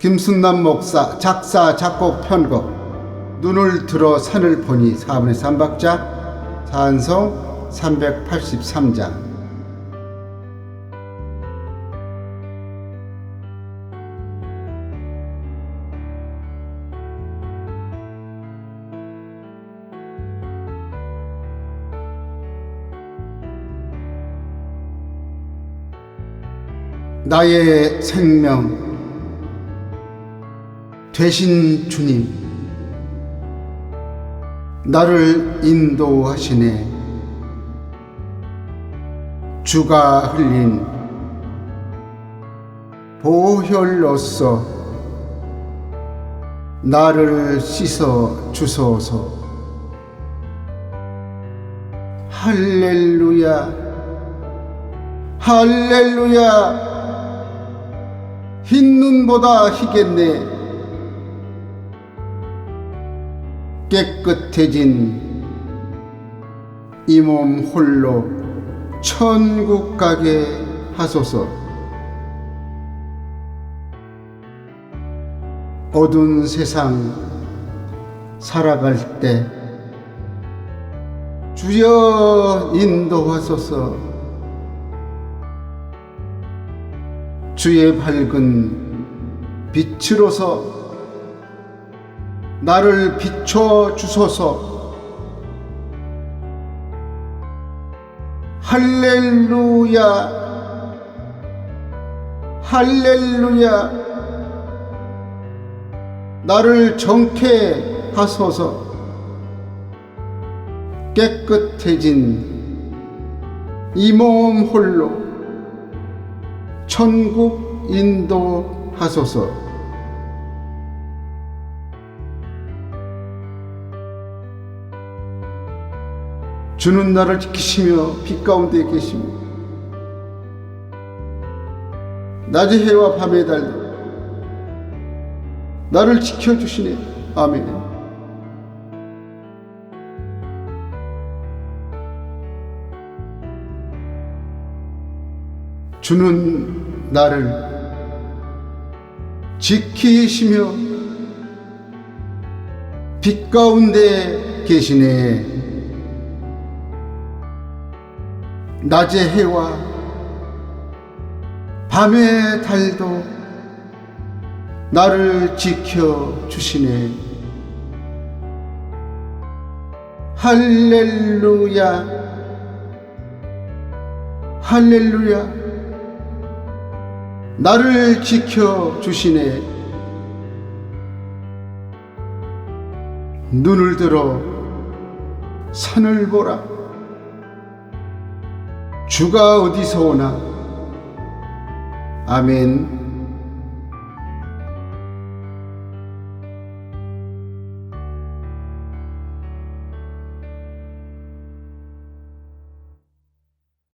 김순남 목사 작사 작곡 편곡. 눈을 들어 산을 보니 4분의 3박자 산성 383장 나의 생명 되신 주님 나를 인도하시네. 주가 흘린 보혈로서 나를 씻어 주소서. 할렐루야 할렐루야. 흰 눈보다 희겠네 깨끗해진 이 몸 홀로 천국 가게 하소서. 어두운 세상 살아갈 때 주여 인도하소서. 주의 밝은 빛으로서 나를 비춰 주소서. 할렐루야. 할렐루야. 나를 정케 하소서. 깨끗해진 이 몸 홀로 천국 인도하소서 주는 나를 지키시며 빛 가운데 계시며 낮의 해와 밤의 달도 나를 지켜주시네. 아멘. 주는 나를 지키시며 빛 가운데 계시네 낮의 해와 밤의 달도 나를 지켜 주시네. 할렐루야. 할렐루야. 나를 지켜 주시네. 눈을 들어 산을 보라 주가 어디서 오나? 아멘